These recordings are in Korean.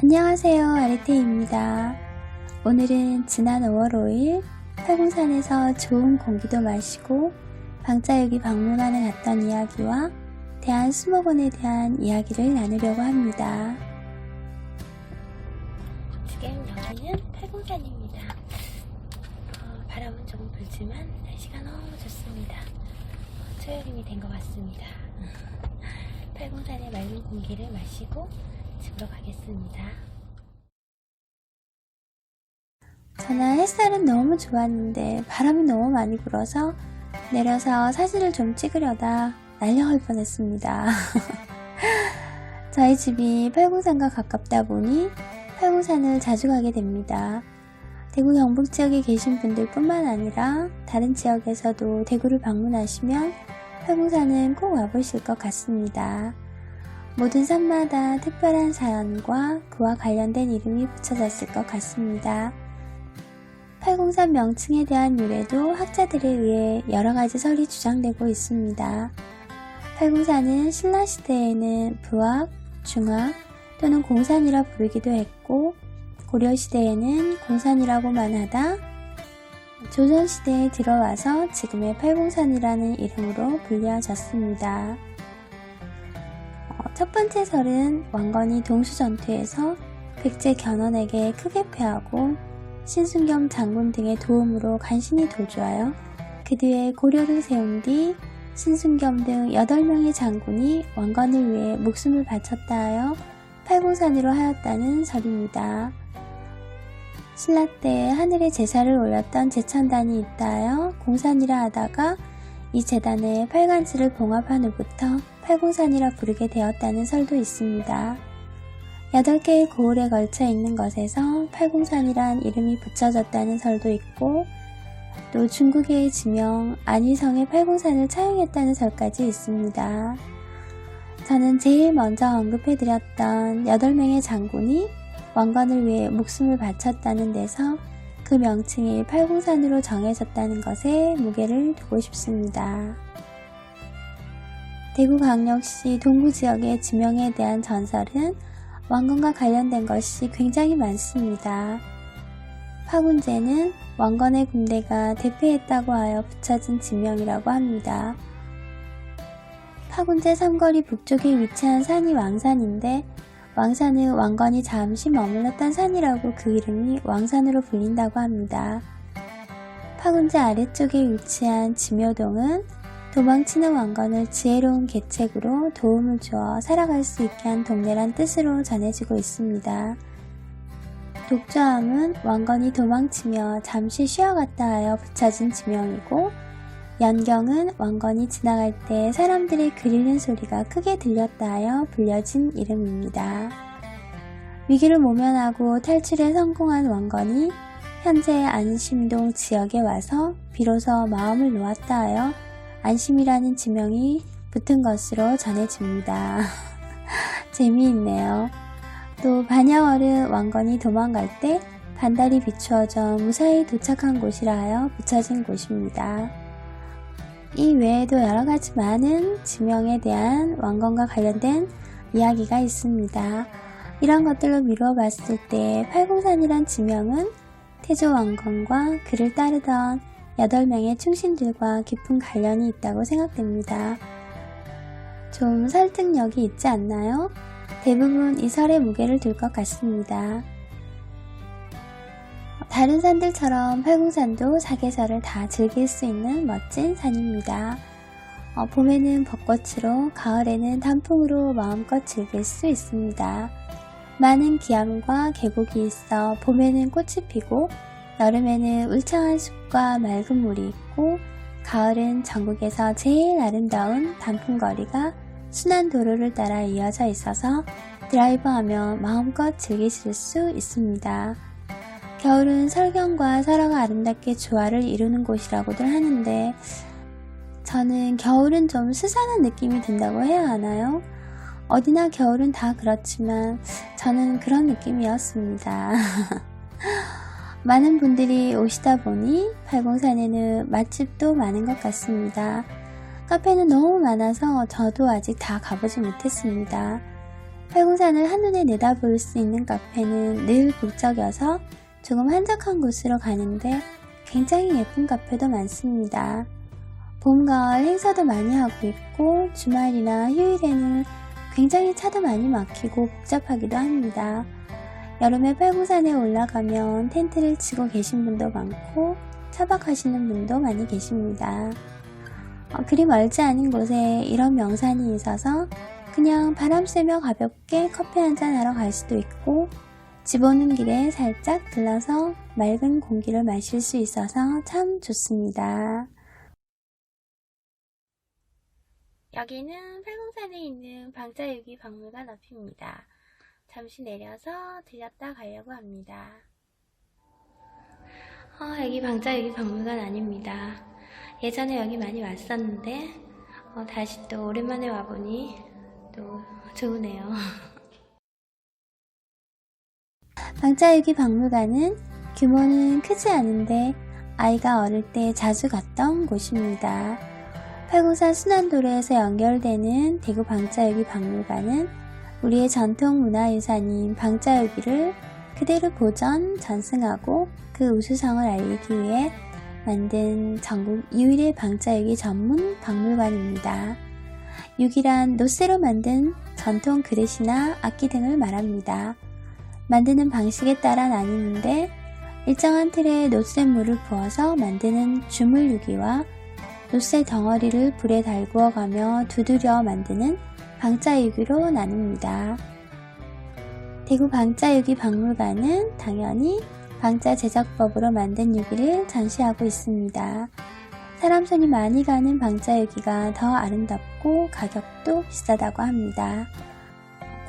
안녕하세요 아리테입니다. 오늘은 지난 5월 5일 팔공산에서 좋은 공기도 마시고 방자육이 방문하는 갔던 이야기와 대한 수목원에 대한 이야기를 나누려고 합니다. 지금 여기는 팔공산입니다. 어, 바람은 조금 불지만 날씨가 너무 좋습니다. 어, 초여름이 된 것 같습니다. 팔공산의 맑은 공기를 마시고 집으로 가겠습니다. 저는 햇살은 너무 좋았는데 바람이 너무 많이 불어서 내려서 사진을 좀 찍으려다 날려갈 뻔했습니다. 저희 집이 팔공산과 가깝다 보니 팔공산을 자주 가게 됩니다. 대구 경북 지역에 계신 분들 뿐만 아니라 다른 지역에서도 대구를 방문하시면 팔공산은 꼭 와보실 것 같습니다. 모든 산마다 특별한 사연과 그와 관련된 이름이 붙여졌을 것 같습니다. 팔공산 명칭에 대한 유래도 학자들에 의해 여러 가지 설이 주장되고 있습니다. 팔공산은 신라시대에는 부학, 중학 또는 공산이라 부르기도 했고 고려시대에는 공산이라고만 하다 조선시대에 들어와서 지금의 팔공산이라는 이름으로 불려졌습니다. 어, 첫 번째 설은 왕건이 동수전투에서 백제 견훤에게 크게 패하고 신순겸 장군 등의 도움으로 간신히 도주하여 그 뒤에 고려를 세운 뒤 신순겸 등 8명의 장군이 왕건을 위해 목숨을 바쳤다 하여 팔공산으로 하였다는 설입니다. 신라 때 하늘에 제사를 올렸던 제천단이 있다 하여 공산이라 하다가 이 재단에 팔간지를 봉합한 후부터 팔공산이라 부르게 되었다는 설도 있습니다. 8개의 고을에 걸쳐 있는 것에서 팔공산이란 이름이 붙여졌다는 설도 있고 또 중국의 지명 안위성의 팔공산을 차용했다는 설까지 있습니다. 저는 제일 먼저 언급해드렸던 8명의 장군이 왕건을 위해 목숨을 바쳤다는 데서 그 명칭이 팔공산으로 정해졌다는 것에 무게를 두고 싶습니다. 대구광역시 동구 지역의 지명에 대한 전설은 왕건과 관련된 것이 굉장히 많습니다. 파군제는 왕건의 군대가 대패했다고 하여 붙여진 지명이라고 합니다. 파군제 삼거리 북쪽에 위치한 산이 왕산인데 왕산은 왕건이 잠시 머물렀던 산이라고 그 이름이 왕산으로 불린다고 합니다. 파군제 아래쪽에 위치한 지묘동은 도망치는 왕건을 지혜로운 계책으로 도움을 주어 살아갈 수 있게 한 동네란 뜻으로 전해지고 있습니다. 독저함은 왕건이 도망치며 잠시 쉬어갔다 하여 붙여진 지명이고 연경은 왕건이 지나갈 때 사람들이 그리는 소리가 크게 들렸다 하여 불려진 이름입니다. 위기를 모면하고 탈출에 성공한 왕건이 현재 안심동 지역에 와서 비로소 마음을 놓았다 하여 안심이라는 지명이 붙은 것으로 전해집니다. 재미있네요. 또 반야월은 왕건이 도망갈 때 반달이 비추어져 무사히 도착한 곳이라 하여 붙여진 곳입니다. 이 외에도 여러 가지 많은 지명에 대한 왕건과 관련된 이야기가 있습니다. 이런 것들로 미루어 봤을 때 팔공산이란 지명은 태조 왕건과 그를 따르던 8명의 충신들과 깊은 관련이 있다고 생각됩니다. 좀 설득력이 있지 않나요? 대부분 이 설에 무게를 둘 것 같습니다. 다른 산들처럼 팔공산도 사계절을 다 즐길 수 있는 멋진 산입니다. 어, 봄에는 벚꽃으로, 가을에는 단풍으로 마음껏 즐길 수 있습니다. 많은 기암과 계곡이 있어 봄에는 꽃이 피고 여름에는 울창한 숲과 맑은 물이 있고 가을은 전국에서 제일 아름다운 단풍거리가 순환 도로를 따라 이어져 있어서 드라이브 하며 마음껏 즐기실 수 있습니다. 겨울은 설경과 설화가 아름답게 조화를 이루는 곳이라고들 하는데 저는 겨울은 좀 스산한 느낌이 든다고 해야 하나요? 어디나 겨울은 다 그렇지만 저는 그런 느낌이었습니다. 많은 분들이 오시다 보니 팔공산에는 맛집도 많은 것 같습니다. 카페는 너무 많아서 저도 아직 다 가보지 못했습니다. 팔공산을 한눈에 내다볼 수 있는 카페는 늘 북적여서 조금 한적한 곳으로 가는데 굉장히 예쁜 카페도 많습니다. 봄, 가을 행사도 많이 하고 있고 주말이나 휴일에는 굉장히 차도 많이 막히고 복잡하기도 합니다. 여름에 팔공산에 올라가면 텐트를 치고 계신 분도 많고 차박하시는 분도 많이 계십니다. 어, 그리 멀지 않은 곳에 이런 명산이 있어서 그냥 바람 쐬며 가볍게 커피 한잔 하러 갈 수도 있고 집 오는 길에 살짝 들러서 맑은 공기를 마실 수 있어서 참 좋습니다. 여기는 팔공산에 있는 방자유기 박물관 앞입니다. 잠시 내려서 들렸다 가려고 합니다. 어, 여기 방자유기 박물관 아닙니다. 예전에 여기 많이 왔었는데 어, 다시 또 오랜만에 와보니 또 좋으네요. 방자유기 박물관은 규모는 크지 않은데 아이가 어릴 때 자주 갔던 곳입니다. 팔공산 순환도로에서 연결되는 대구 방자유기 박물관은 우리의 전통 문화유산인 방자유기를 그대로 보존, 전승하고 그 우수성을 알리기 위해 만든 전국 유일의 방자유기 전문 박물관입니다. 유기란 노쇠로 만든 전통 그릇이나 악기 등을 말합니다. 만드는 방식에 따라 나뉘는데 일정한 틀에 노쇠물을 부어서 만드는 주물유기와 노쇠 덩어리를 불에 달구어 가며 두드려 만드는 방자유기로 나눕니다. 대구 방자유기 박물관은 당연히 방자 제작법으로 만든 유기를 전시하고 있습니다. 사람 손이 많이 가는 방자유기가 더 아름답고 가격도 비싸다고 합니다.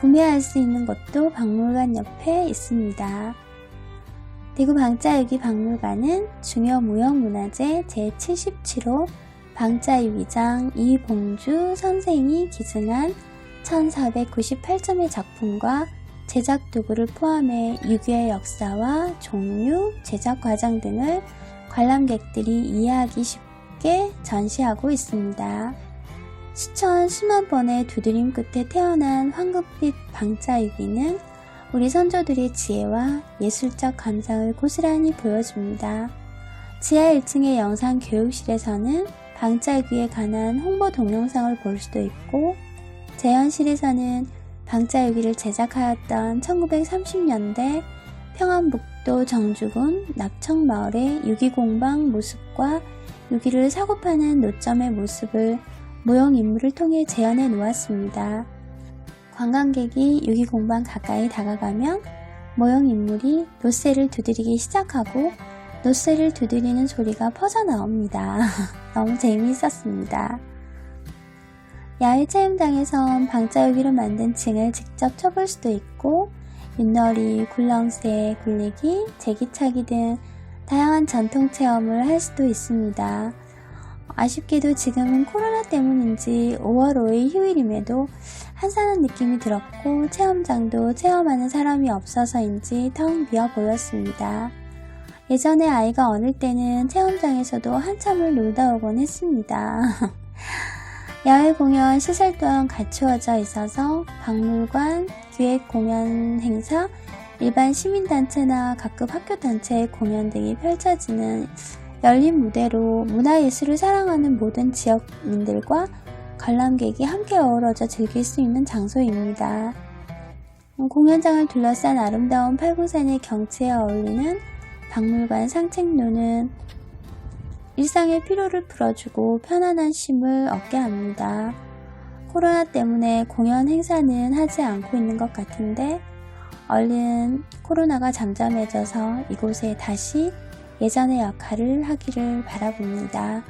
구매할 수 있는 곳도 박물관 옆에 있습니다. 대구 방자유기 박물관은 중요무형문화재 제77호 방자유기장 이봉주 선생이 기증한 1498점의 작품과 제작 도구를 포함해 유기의 역사와 종류, 제작 과정 등을 관람객들이 이해하기 쉽게 전시하고 있습니다. 수천 수만 번의 두드림 끝에 태어난 황금빛 방자유기는 우리 선조들의 지혜와 예술적 감상을 고스란히 보여줍니다. 지하 1층의 영상 교육실에서는 방자유기에 관한 홍보 동영상을 볼 수도 있고 재현실에서는 방자유기를 제작하였던 1930년대 평안북도 정주군 낙청마을의 유기공방 모습과 유기를 사고 파는 노점의 모습을 모형 인물을 통해 재현해 놓았습니다. 관광객이 유기공방 가까이 다가가면 모형 인물이 노쇠를 두드리기 시작하고 노쇠를 두드리는 소리가 퍼져 나옵니다. 너무 재미있었습니다. 야외 체험장에선 방자유기로 만든 층을 직접 쳐볼 수도 있고 윷놀이, 굴렁쇠, 굴리기, 제기차기 등 다양한 전통 체험을 할 수도 있습니다. 아쉽게도 지금은 코로나 때문인지 5월 5일 휴일임에도 한산한 느낌이 들었고 체험장도 체험하는 사람이 없어서인지 텅 비어 보였습니다. 예전에 아이가 어릴 때는 체험장에서도 한참을 놀다 오곤 했습니다. 야외 공연 시설 또한 갖추어져 있어서 박물관, 기획 공연 행사, 일반 시민단체나 각급 학교단체의 공연 등이 펼쳐지는 열린 무대로 문화예술을 사랑하는 모든 지역민들과 관람객이 함께 어우러져 즐길 수 있는 장소입니다. 공연장을 둘러싼 아름다운 팔구산의 경치에 어울리는 박물관 상책로는 일상의 피로를 풀어주고 편안한 쉼을 얻게 합니다. 코로나 때문에 공연 행사는 하지 않고 있는 것 같은데 얼른 코로나가 잠잠해져서 이곳에 다시 예전의 역할을 하기를 바라봅니다.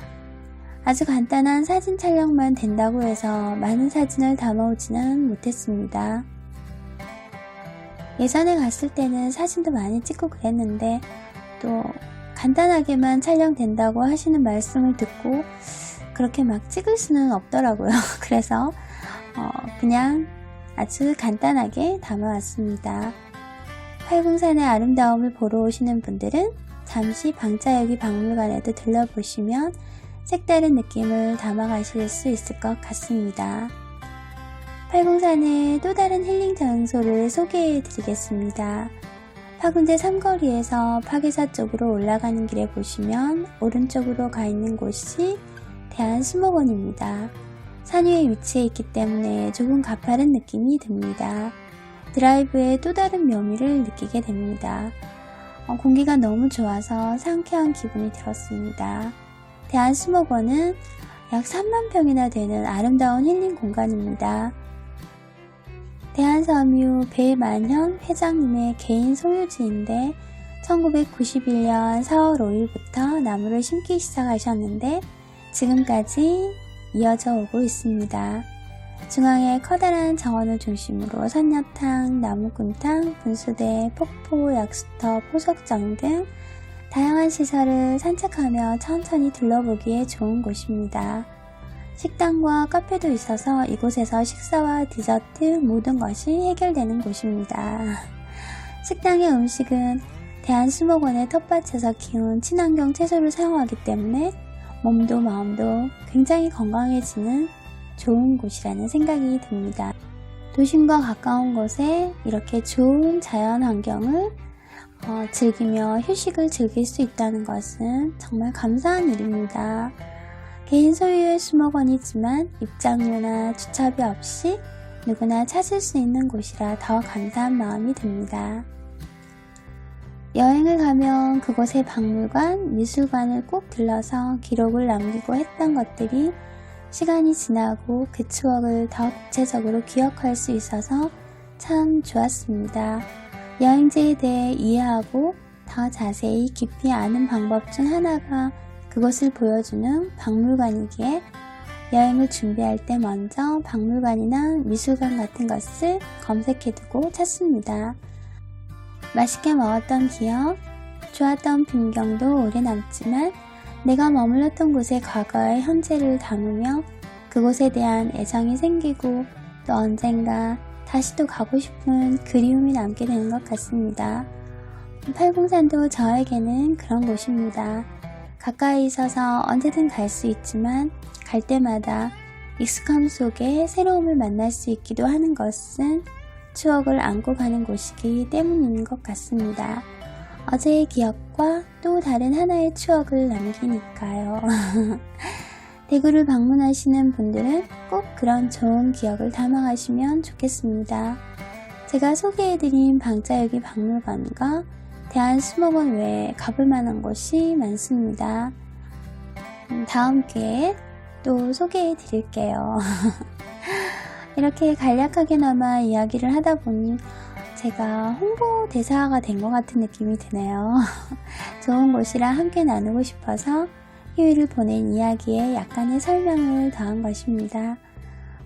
아주 간단한 사진 촬영만 된다고 해서 많은 사진을 담아오지는 못했습니다. 예전에 갔을 때는 사진도 많이 찍고 그랬는데 또 간단하게만 촬영된다고 하시는 말씀을 듣고 그렇게 막 찍을 수는 없더라고요. 그래서 어, 그냥 아주 간단하게 담아왔습니다. 팔궁산의 아름다움을 보러 오시는 분들은 잠시 방자여기 박물관에도 들러보시면 색다른 느낌을 담아가실 수 있을 것 같습니다. 팔궁산의 또 다른 힐링 장소를 소개해 드리겠습니다. 파군제 삼거리에서 파괴사 쪽으로 올라가는 길에 보시면 오른쪽으로 가 있는 곳이 대한수목원입니다. 산 위에 위치해 있기 때문에 조금 가파른 느낌이 듭니다. 드라이브의 또 다른 묘미를 느끼게 됩니다. 어, 공기가 너무 좋아서 상쾌한 기분이 들었습니다. 대한수목원은 약 3만 평이나 되는 아름다운 힐링 공간입니다. 대한섬유 배만현 회장님의 개인 소유지인데 1991년 4월 5일부터 나무를 심기 시작하셨는데 지금까지 이어져 오고 있습니다. 중앙에 커다란 정원을 중심으로 선녀탕, 나무꾼탕, 분수대, 폭포, 약수터, 포석장 등 다양한 시설을 산책하며 천천히 둘러보기에 좋은 곳입니다. 식당과 카페도 있어서 이곳에서 식사와 디저트 모든 것이 해결되는 곳입니다. 식당의 음식은 대한수목원의 텃밭에서 키운 친환경 채소를 사용하기 때문에 몸도 마음도 굉장히 건강해지는 좋은 곳이라는 생각이 듭니다. 도심과 가까운 곳에 이렇게 좋은 자연 환경을 어, 즐기며 휴식을 즐길 수 있다는 것은 정말 감사한 일입니다. 개인 소유의 수목원이지만 입장료나 주차비 없이 누구나 찾을 수 있는 곳이라 더 감사한 마음이 듭니다. 여행을 가면 그곳의 박물관, 미술관을 꼭 들러서 기록을 남기고 했던 것들이 시간이 지나고 그 추억을 더 구체적으로 기억할 수 있어서 참 좋았습니다. 여행지에 대해 이해하고 더 자세히 깊이 아는 방법 중 하나가 그것을 보여주는 박물관이기에 여행을 준비할 때 먼저 박물관이나 미술관 같은 것을 검색해두고 찾습니다. 맛있게 먹었던 기억, 좋았던 풍경도 오래 남지만 내가 머물렀던 곳의 과거의 현재를 담으며 그곳에 대한 애정이 생기고 또 언젠가 다시 또 가고 싶은 그리움이 남게 되는 것 같습니다. 팔공산도 저에게는 그런 곳입니다. 가까이 있어서 언제든 갈 수 있지만 갈 때마다 익숙함 속에 새로움을 만날 수 있기도 하는 것은 추억을 안고 가는 곳이기 때문인 것 같습니다. 어제의 기억과 또 다른 하나의 추억을 남기니까요. 대구를 방문하시는 분들은 꼭 그런 좋은 기억을 담아가시면 좋겠습니다. 제가 소개해드린 방자여기 박물관과 대한수목원 외에 가볼 만한 곳이 많습니다. 음, 다음 기회에 또 소개해 드릴게요. 이렇게 간략하게나마 이야기를 하다 보니 제가 홍보 대사가 된 것 같은 느낌이 드네요. 좋은 곳이라 함께 나누고 싶어서 휴일을 보낸 이야기에 약간의 설명을 더한 것입니다.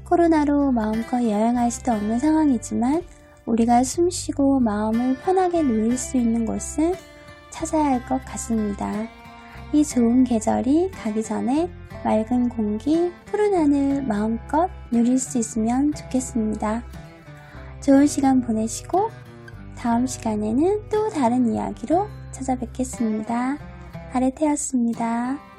코로나로 마음껏 여행할 수도 없는 상황이지만 우리가 숨 쉬고 마음을 편하게 누릴 수 있는 곳을 찾아야 할 것 같습니다. 이 좋은 계절이 가기 전에 맑은 공기, 푸른 하늘 마음껏 누릴 수 있으면 좋겠습니다. 좋은 시간 보내시고 다음 시간에는 또 다른 이야기로 찾아뵙겠습니다. 아레테였습니다.